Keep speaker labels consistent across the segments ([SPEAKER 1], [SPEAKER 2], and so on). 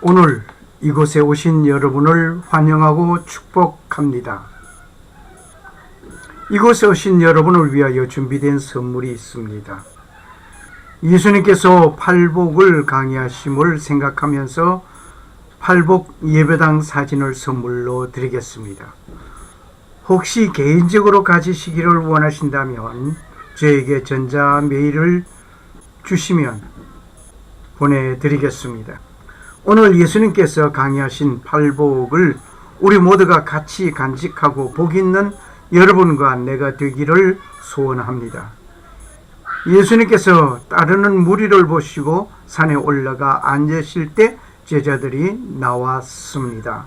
[SPEAKER 1] 오늘 이곳에 오신 여러분을 환영하고 축복합니다. 이곳에 오신 여러분을 위하여 준비된 선물이 있습니다. 예수님께서 팔복을 강의하심을 생각하면서 팔복 예배당 사진을 선물로 드리겠습니다. 혹시 개인적으로 가지시기를 원하신다면 저에게 전자 메일을 주시면 보내드리겠습니다. 오늘 예수님께서 강의하신 팔복을 우리 모두가 같이 간직하고 복 있는 여러분과 내가 되기를 소원합니다. 예수님께서 따르는 무리를 보시고 산에 올라가 앉으실 때 제자들이 나왔습니다.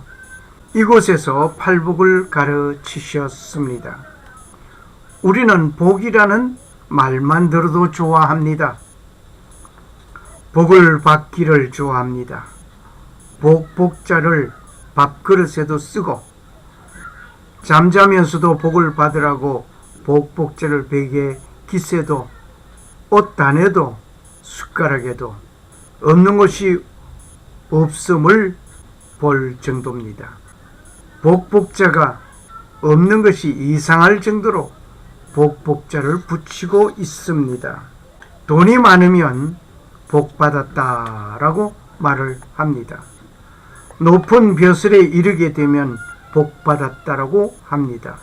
[SPEAKER 1] 이곳에서 팔복을 가르치셨습니다. 우리는 복이라는 말만 들어도 좋아합니다. 복을 받기를 좋아합니다. 복복자를 밥그릇에도 쓰고 잠자면서도 복을 받으라고 복복자를 베개 기세도 옷단에도 숟가락에도 없는 것이 없음을 볼 정도입니다. 복복자가 없는 것이 이상할 정도로 복복자를 붙이고 있습니다. 돈이 많으면 복 받았다라고 말을 합니다. 높은 벼슬에 이르게 되면 복 받았다라고 합니다.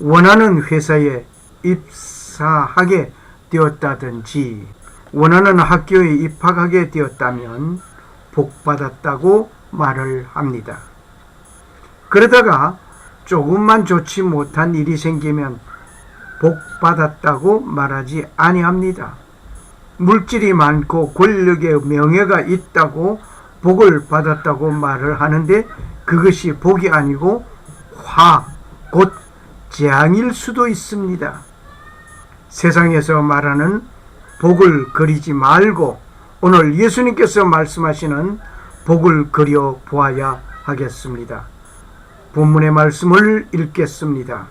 [SPEAKER 1] 원하는 회사에 입사하게 되었다든지 원하는 학교에 입학하게 되었다면 복 받았다고 말을 합니다. 그러다가 조금만 좋지 못한 일이 생기면 복 받았다고 말하지 아니합니다. 물질이 많고 권력의 명예가 있다고 복을 받았다고 말을 하는데 그것이 복이 아니고 화, 곧 재앙일 수도 있습니다. 세상에서 말하는 복을 그리지 말고 오늘 예수님께서 말씀하시는 복을 그려 보아야 하겠습니다. 본문의 말씀을 읽겠습니다.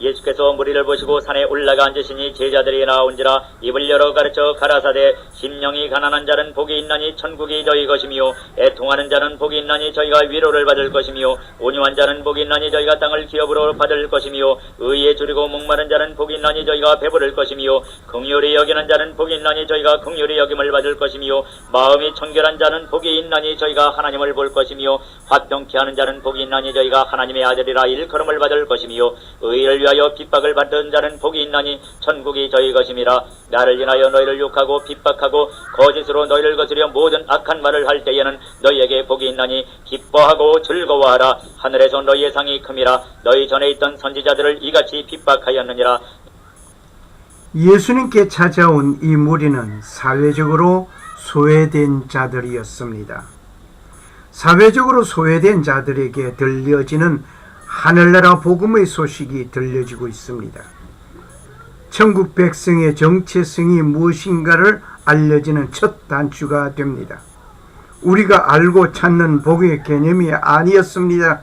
[SPEAKER 2] 예수께서 무리를 보시고 산에 올라가 앉으시니 제자들이 나온지라 입을 열어 가르쳐 가라사대 심령이 가난한 자는 복이 있나니 천국이 너희 것이며 애통하는 자는 복이 있나니 저희가 위로를 받을 것이며 온유한 자는 복이 있나니 저희가 땅을 기업으로 받을 것이며 의에 줄이고 목마른 자는 복이 있나니 저희가 배부를 것이며 긍휼히 여기는 자는 복이 있나니 저희가 긍휼히 여김을 받을 것이며 마음이 청결한 자는 복이 있나니 저희가 하나님을 볼 것이며 화평케 하는 자는 복이 있나니 저희가 하나님의 아들이라 일컬음을 받을 것이며 의를 위하여 핍박을 받던 자는 복이 있나니 천국이 저희 것임이라. 나를 인하여 너희를 욕하고 핍박하고 거짓으로 너희를 거스려 모든 악한 말을 할 때에는 너희에게 복이 있나니 기뻐하고 즐거워하라. 하늘에서 너희의 상이 큼이라. 너희 전에 있던 선지자들을 이같이 핍박하였느니라.
[SPEAKER 1] 예수님께 찾아온 이 무리는 사회적으로 소외된 자들이었습니다. 사회적으로 소외된 자들에게 들려지는 하늘나라 복음의 소식이 들려지고 있습니다. 천국 백성의 정체성이 무엇인가를 알려지는 첫 단추가 됩니다. 우리가 알고 찾는 복의 개념이 아니었습니다.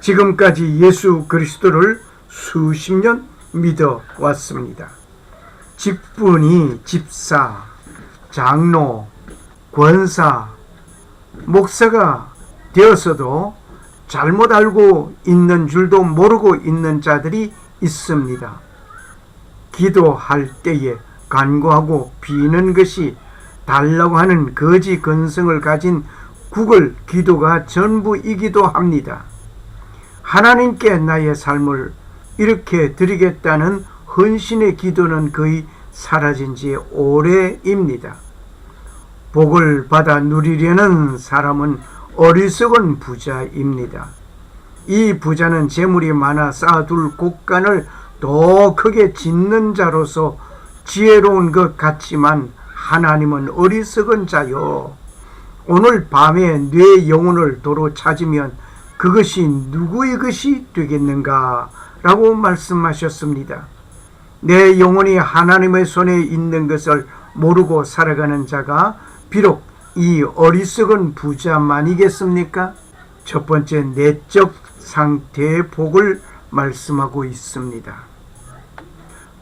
[SPEAKER 1] 지금까지 예수 그리스도를 수십 년 믿어 왔습니다. 직분이 집사, 장로, 권사, 목사가 되어서도 잘못 알고 있는 줄도 모르고 있는 자들이 있습니다. 기도할 때에 간구하고 비는 것이 달라고 하는 거지 근성을 가진 국을 기도가 전부이기도 합니다. 하나님께 나의 삶을 이렇게 드리겠다는 헌신의 기도는 거의 사라진 지 오래입니다. 복을 받아 누리려는 사람은 어리석은 부자입니다. 이 부자는 재물이 많아 쌓아둘 곳간을 더 크게 짓는 자로서 지혜로운 것 같지만 하나님은 어리석은 자요. 오늘 밤에 뇌 영혼을 도로 찾으면 그것이 누구의 것이 되겠는가? 라고 말씀하셨습니다. 내 영혼이 하나님의 손에 있는 것을 모르고 살아가는 자가 비록 이 어리석은 부자만이겠습니까? 첫 번째 내적 상태의 복을 말씀하고 있습니다.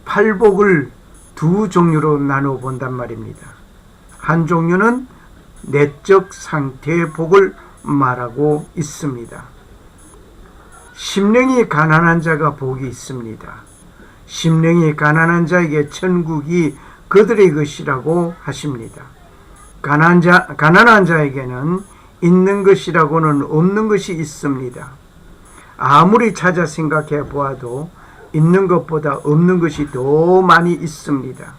[SPEAKER 1] 팔복을 두 종류로 나눠 본단 말입니다. 한 종류는 내적 상태의 복을 말하고 있습니다. 심령이 가난한 자가 복이 있습니다. 심령이 가난한 자에게 천국이 그들의 것이라고 하십니다. 가난한, 자, 가난한 자에게는 있는 것이라고는 없는 것이 있습니다. 아무리 찾아 생각해 보아도 있는 것보다 없는 것이 더 많이 있습니다.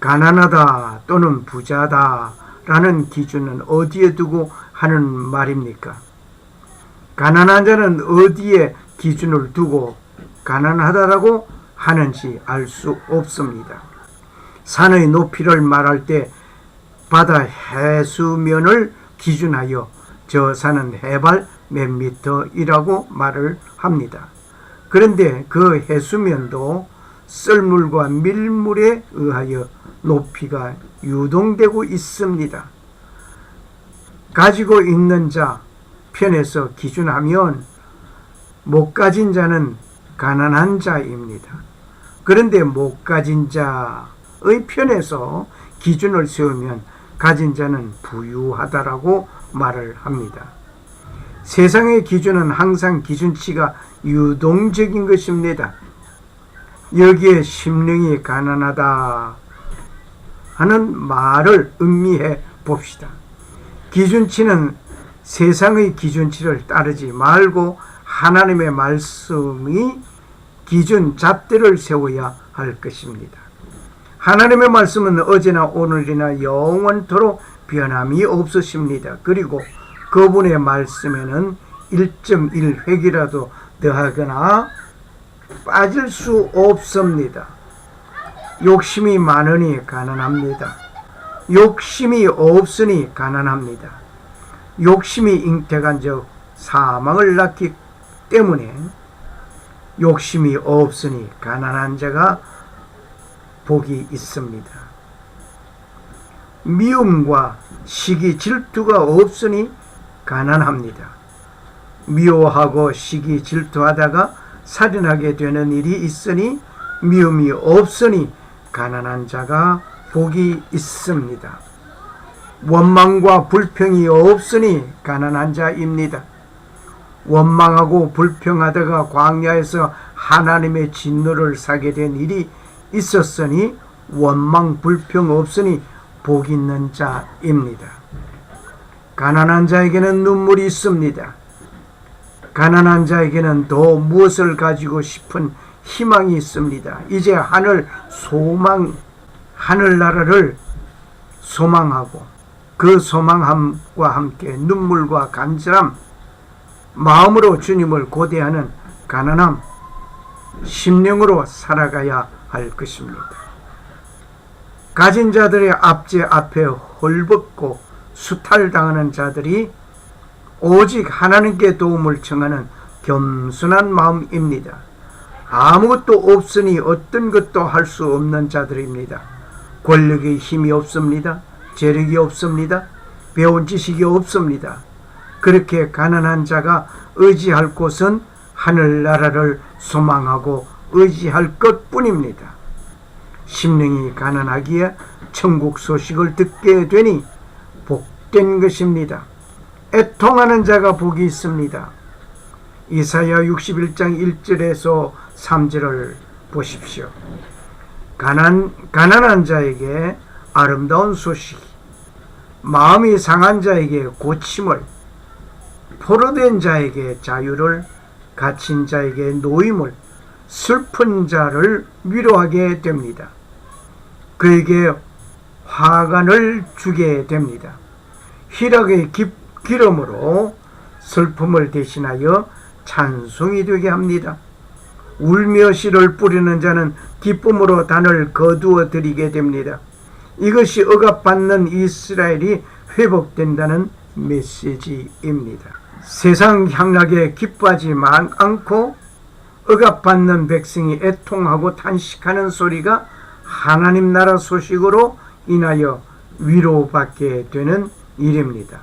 [SPEAKER 1] 가난하다 또는 부자다 라는 기준은 어디에 두고 하는 말입니까? 가난한 자는 어디에 기준을 두고 가난하다라고 하는지 알 수 없습니다. 산의 높이를 말할 때 바다 해수면을 기준하여 저 산은 해발 몇 미터이라고 말을 합니다. 그런데 그 해수면도 썰물과 밀물에 의하여 높이가 유동되고 있습니다. 가지고 있는 자 편에서 기준하면 못 가진 자는 가난한 자입니다. 그런데 못 가진 자의 편에서 기준을 세우면 가진 자는 부유하다라고 말을 합니다. 세상의 기준은 항상 기준치가 유동적인 것입니다. 여기에 심령이 가난하다 하는 말을 음미해 봅시다. 기준치는 세상의 기준치를 따르지 말고 하나님의 말씀이 기준 잣대를 세워야 할 것입니다. 하나님의 말씀은 어제나 오늘이나 영원토록 변함이 없으십니다. 그리고 그분의 말씀에는 1.1획이라도 더하거나 빠질 수 없습니다. 욕심이 많으니 가난합니다. 욕심이 없으니 가난합니다. 욕심이 잉태간 적 사망을 낳기 때문에 욕심이 없으니 가난한 자가 복이 있습니다. 미움과 시기 질투가 없으니 가난합니다. 미워하고 시기 질투하다가 살인하게 되는 일이 있으니 미움이 없으니 가난한 자가 복이 있습니다. 원망과 불평이 없으니 가난한 자입니다. 원망하고 불평하다가 광야에서 하나님의 진노를 사게 된 일이 있었으니 원망 불평 없으니 복 있는 자입니다. 가난한 자에게는 눈물이 있습니다. 가난한 자에게는 더 무엇을 가지고 싶은 희망이 있습니다. 이제 하늘 소망, 하늘나라를 소망하고 그 소망함과 함께 눈물과 간절함, 마음으로 주님을 고대하는 가난함, 심령으로 살아가야 할 것입니다. 가진 자들의 앞제 앞에 헐벗고 수탈당하는 자들이 오직 하나님께 도움을 청하는 겸손한 마음입니다. 아무것도 없으니 어떤 것도 할 수 없는 자들입니다. 권력의 힘이 없습니다. 재력이 없습니다. 배운 지식이 없습니다. 그렇게 가난한 자가 의지할 곳은 하늘나라를 소망하고 의지할 것 뿐입니다. 심령이 가난하기에 천국 소식을 듣게 되니 복된 것입니다. 애통하는 자가 복이 있습니다. 이사야 61장 1절에서 3절을 보십시오. 가난, 가난한 자에게 아름다운 소식, 마음이 상한 자에게 고침을, 포로된 자에게 자유를, 갇힌 자에게 노임을, 슬픈 자를 위로하게 됩니다. 그에게 화관을 주게 됩니다. 희락의 기, 기름으로 슬픔을 대신하여 찬송이 되게 합니다. 울며 씨를 뿌리는 자는 기쁨으로 단을 거두어 드리게 됩니다. 이것이 억압받는 이스라엘이 회복된다는 메시지입니다. 세상 향락에 기뻐하지 않고 억압받는 백성이 애통하고 탄식하는 소리가 하나님 나라 소식으로 인하여 위로받게 되는 일입니다.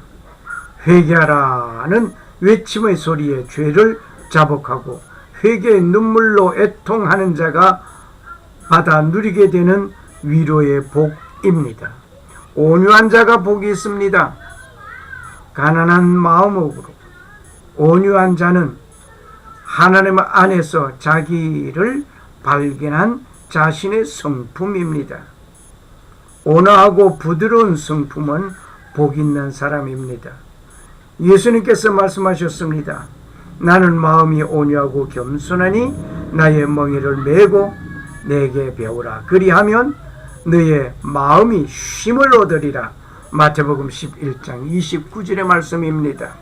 [SPEAKER 1] 회개하라는 외침의 소리에 죄를 자복하고 회개의 눈물로 애통하는 자가 받아 누리게 되는 위로의 복입니다. 온유한 자가 복이 있습니다. 가난한 마음으로 온유한 자는 하나님 안에서 자기를 발견한 자신의 성품입니다. 온화하고 부드러운 성품은 복 있는 사람입니다. 예수님께서 말씀하셨습니다. 나는 마음이 온유하고 겸손하니 나의 멍에를 메고 내게 배우라. 그리하면 너의 마음이 쉼을 얻으리라. 마태복음 11장 29절의 말씀입니다.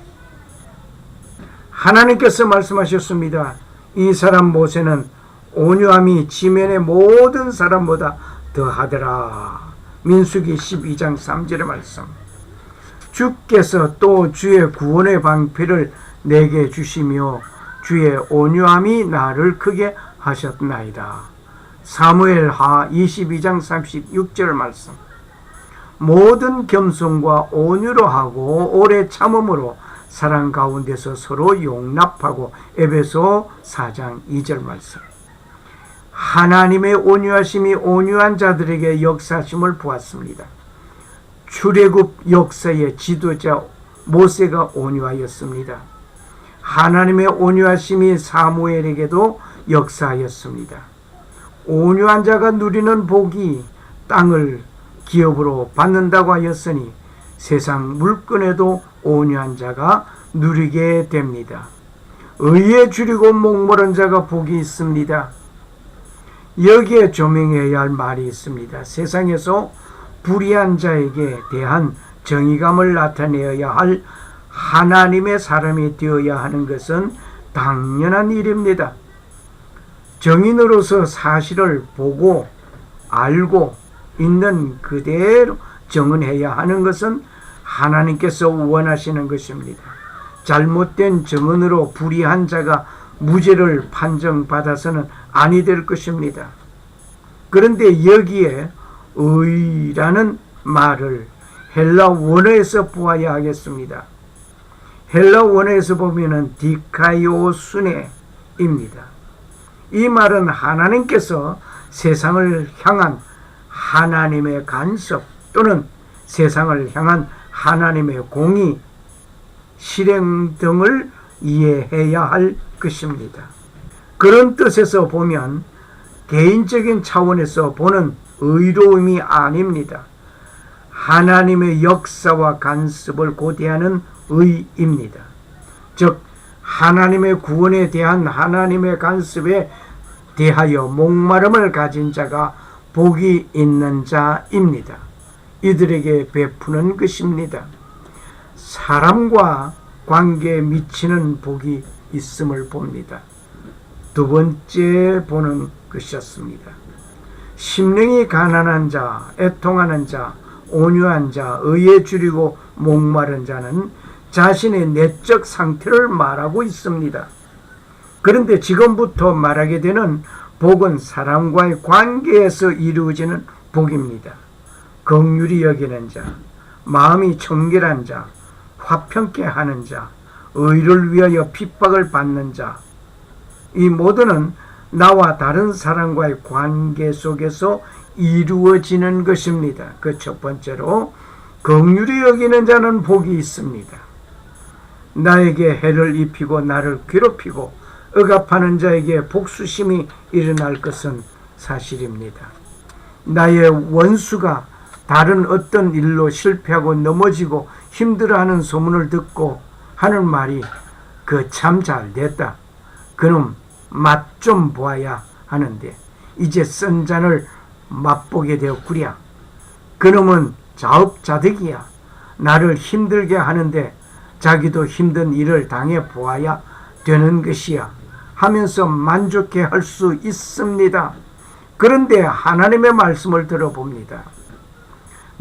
[SPEAKER 1] 하나님께서 말씀하셨습니다. 이 사람 모세는 온유함이 지면의 모든 사람보다 더하더라. 민수기 12장 3절의 말씀. 주께서 또 주의 구원의 방패를 내게 주시며 주의 온유함이 나를 크게 하셨나이다. 사무엘 하 22장 36절 말씀. 모든 겸손과 온유로 하고 오래 참음으로 사랑 가운데서 서로 용납하고 에베소 4장 2절 말씀. 하나님의 온유하심이 온유한 자들에게 역사심을 보았습니다. 출애굽 역사의 지도자 모세가 온유하였습니다. 하나님의 온유하심이 사무엘에게도 역사하였습니다. 온유한 자가 누리는 복이 땅을 기업으로 받는다고 하였으니 세상 물건에도 온유한 자가 누리게 됩니다. 의에 줄이고 목마른 자가 복이 있습니다. 여기에 조명해야 할 말이 있습니다. 세상에서 불의한 자에게 대한 정의감을 나타내어야 할 하나님의 사람이 되어야 하는 것은 당연한 일입니다. 정인으로서 사실을 보고 알고 있는 그대로 정언해야 하는 것은 하나님께서 원하시는 것입니다. 잘못된 정언으로 불의한 자가 무죄를 판정받아서는 아니 될 것입니다. 그런데 여기에 의라는 말을 헬라 원어에서 보아야 하겠습니다. 헬라 원어에서 보면은 디카이오순네입니다. 이 말은 하나님께서 세상을 향한 하나님의 간섭 또는 세상을 향한 하나님의 공의, 실행 등을 이해해야 할 것입니다. 그런 뜻에서 보면 개인적인 차원에서 보는 의로움이 아닙니다. 하나님의 역사와 간섭을 고대하는 의입니다. 즉 하나님의 구원에 대한 하나님의 간섭에 대하여 목마름을 가진 자가 복이 있는 자입니다. 이들에게 베푸는 것입니다. 사람과 관계에 미치는 복이 있음을 봅니다. 두 번째 보는 것이었습니다. 심령이 가난한 자, 애통하는 자, 온유한 자, 의에 줄이고 목마른 자는 자신의 내적 상태를 말하고 있습니다. 그런데 지금부터 말하게 되는 복은 사람과의 관계에서 이루어지는 복입니다. 긍휼히 여기는 자, 마음이 청결한 자, 화평케 하는 자, 의를 위하여 핍박을 받는 자, 이 모두는 나와 다른 사람과의 관계 속에서 이루어지는 것입니다. 그 첫 번째로 긍휼히 여기는 자는 복이 있습니다. 나에게 해를 입히고 나를 괴롭히고 억압하는 자에게 복수심이 일어날 것은 사실입니다. 나의 원수가 다른 어떤 일로 실패하고 넘어지고 힘들어하는 소문을 듣고 하는 말이 그 참 잘 됐다. 그놈 맛 좀 보아야 하는데 이제 쓴 잔을 맛보게 되었구랴. 그놈은 자업자득이야. 나를 힘들게 하는데 자기도 힘든 일을 당해 보아야 되는 것이야. 하면서 만족해 할 수 있습니다. 그런데 하나님의 말씀을 들어봅니다.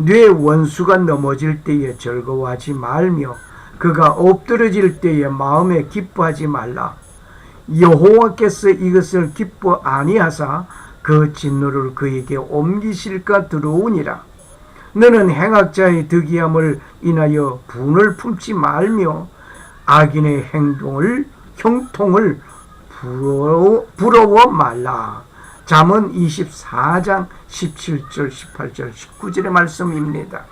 [SPEAKER 1] 뇌 원수가 넘어질 때에 즐거워하지 말며 그가 엎드러질 때에 마음에 기뻐하지 말라. 여호와께서 이것을 기뻐 아니하사 그 진노를 그에게 옮기실까 두려우니라. 너는 행악자의 득이함을 인하여 분을 품지 말며 악인의 행동을 형통을 부러워, 부러워 말라. 잠언 24장 17절 18절 19절의 말씀입니다.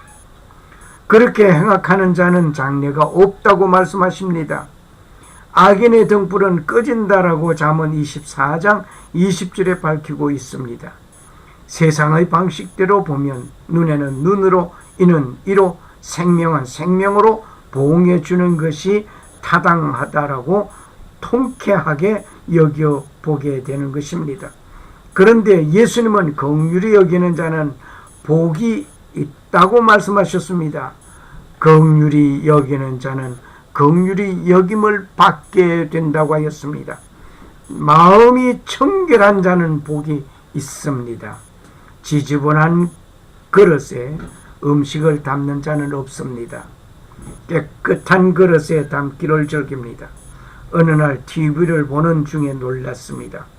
[SPEAKER 1] 그렇게 행악하는 자는 장래가 없다고 말씀하십니다. 악인의 등불은 꺼진다라고 잠언 24장 20절에 밝히고 있습니다. 세상의 방식대로 보면 눈에는 눈으로 이는 이로 생명은 생명으로 보응해 주는 것이 타당하다라고 통쾌하게 여겨 보게 되는 것입니다. 그런데 예수님은 긍휼히 여기는 자는 복이 있다고 말씀하셨습니다. 긍휼히 여기는 자는 긍휼히 여김을 받게 된다고 하였습니다. 마음이 청결한 자는 복이 있습니다. 지저분한 그릇에 음식을 담는 자는 없습니다. 깨끗한 그릇에 담기를 즐깁니다. 어느 날 TV를 보는 중에 놀랐습니다.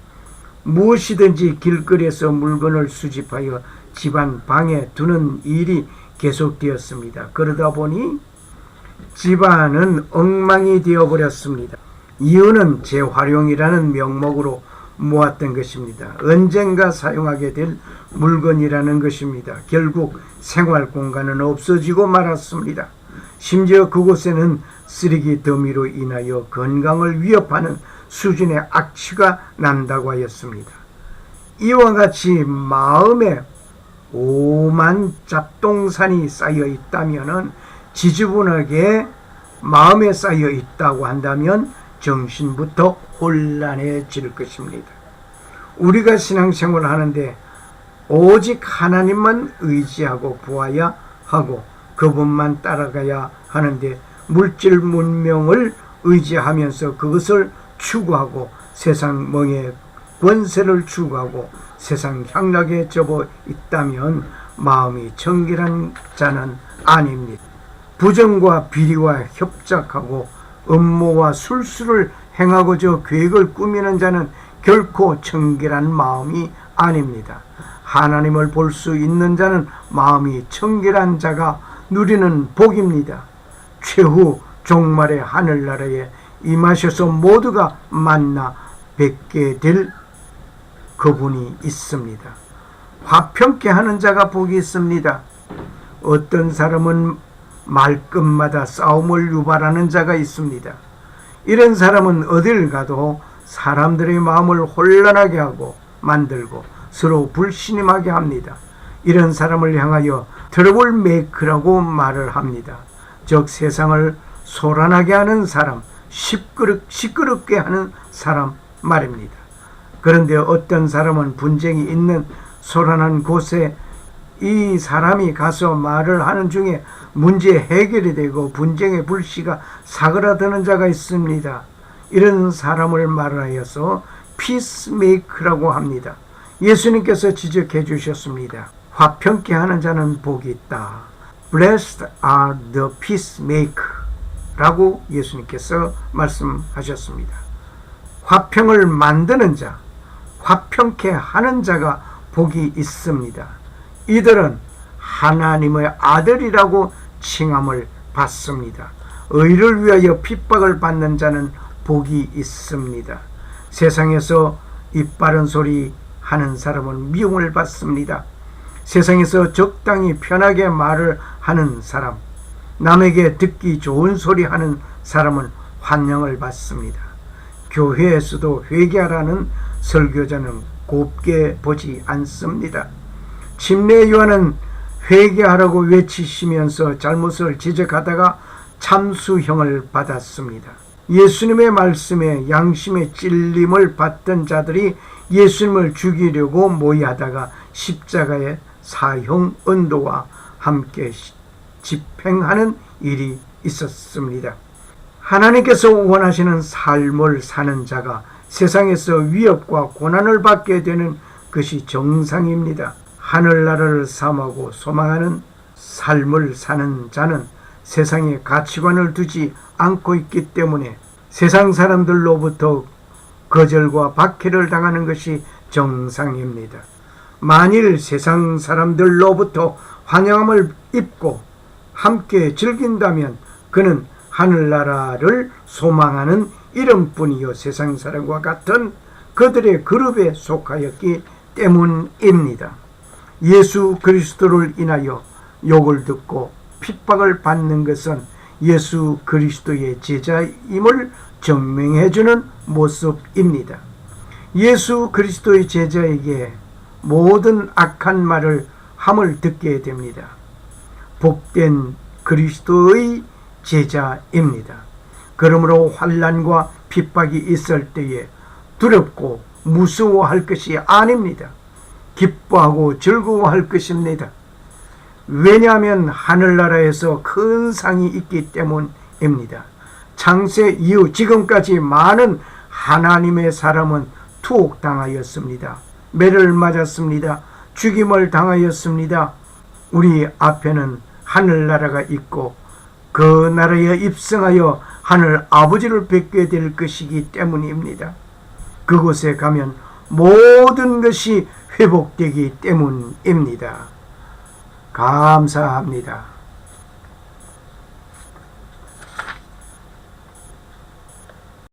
[SPEAKER 1] 무엇이든지 길거리에서 물건을 수집하여 집안 방에 두는 일이 계속되었습니다. 그러다 보니 집안은 엉망이 되어버렸습니다. 이유는 재활용이라는 명목으로 모았던 것입니다. 언젠가 사용하게 될 물건이라는 것입니다. 결국 생활 공간은 없어지고 말았습니다. 심지어 그곳에는 쓰레기 더미로 인하여 건강을 위협하는 수준의 악취가 난다고 하였습니다. 이와 같이 마음에 오만 잡동산이 쌓여 있다면은 지저분하게 마음에 쌓여 있다고 한다면 정신부터 혼란해질 것입니다. 우리가 신앙생활을 하는데 오직 하나님만 의지하고 구하야 하고 그분만 따라가야 하는데 물질 문명을 의지하면서 그것을 추구하고 세상 멍에 권세를 추구하고 세상 향락에 접어 있다면 마음이 정결한 자는 아닙니다. 부정과 비리와 협작하고 음모와 술수를 행하고저 계획을 꾸미는 자는 결코 청결한 마음이 아닙니다. 하나님을 볼 수 있는 자는 마음이 청결한 자가 누리는 복입니다. 최후 종말의 하늘나라에 임하셔서 모두가 만나 뵙게 될 그분이 있습니다. 화평케 하는 자가 복이 있습니다. 어떤 사람은 말끝마다 싸움을 유발하는 자가 있습니다. 이런 사람은 어딜 가도 사람들의 마음을 혼란하게 하고 만들고 서로 불신임하게 합니다. 이런 사람을 향하여 트러블 메이크라고 말을 합니다. 즉 세상을 소란하게 하는 사람, 시끄럽, 시끄럽게 하는 사람 말입니다. 그런데 어떤 사람은 분쟁이 있는 소란한 곳에 이 사람이 가서 말을 하는 중에 문제 해결이 되고 분쟁의 불씨가 사그라드는 자가 있습니다. 이런 사람을 말하여서 피스메이크라고 합니다. 예수님께서 지적해 주셨습니다. 화평케 하는 자는 복이 있다. Blessed are the peacemaker 라고 예수님께서 말씀하셨습니다. 화평을 만드는 자, 화평케 하는 자가 복이 있습니다. 이들은 하나님의 아들이라고 칭함을 받습니다. 의를 위하여 핍박을 받는 자는 복이 있습니다. 세상에서 입 바른 소리 하는 사람은 미움을 받습니다. 세상에서 적당히 편하게 말을 하는 사람, 남에게 듣기 좋은 소리 하는 사람은 환영을 받습니다. 교회에서도 회개하라는 설교자는 곱게 보지 않습니다. 침례 요한은 회개하라고 외치시면서 잘못을 지적하다가 참수형을 받았습니다. 예수님의 말씀에 양심의 찔림을 받던 자들이 예수님을 죽이려고 모의하다가 십자가의 사형 언도와 함께 집행하는 일이 있었습니다. 하나님께서 원하시는 삶을 사는 자가 세상에서 위협과 고난을 받게 되는 것이 정상입니다. 하늘나라를 삼하고 소망하는 삶을 사는 자는 세상에 가치관을 두지 않고 있기 때문에 세상 사람들로부터 거절과 박해를 당하는 것이 정상입니다. 만일 세상 사람들로부터 환영함을 입고 함께 즐긴다면 그는 하늘나라를 소망하는 이름뿐이요 세상 사람과 같은 그들의 그룹에 속하였기 때문입니다. 예수 그리스도를 인하여 욕을 듣고 핍박을 받는 것은 예수 그리스도의 제자임을 증명해 주는 모습입니다. 예수 그리스도의 제자에게 모든 악한 말을 함을 듣게 됩니다. 복된 그리스도의 제자입니다. 그러므로 환란과 핍박이 있을 때에 두렵고 무서워할 것이 아닙니다. 기뻐하고 즐거워할 것입니다. 왜냐하면 하늘나라에서 큰 상이 있기 때문입니다. 창세 이후 지금까지 많은 하나님의 사람은 투옥당하였습니다. 매를 맞았습니다. 죽임을 당하였습니다. 우리 앞에는 하늘나라가 있고 그 나라에 입성하여 하늘 아버지를 뵙게 될 것이기 때문입니다. 그곳에 가면 모든 것이 회복되기 때문입니다. 감사합니다.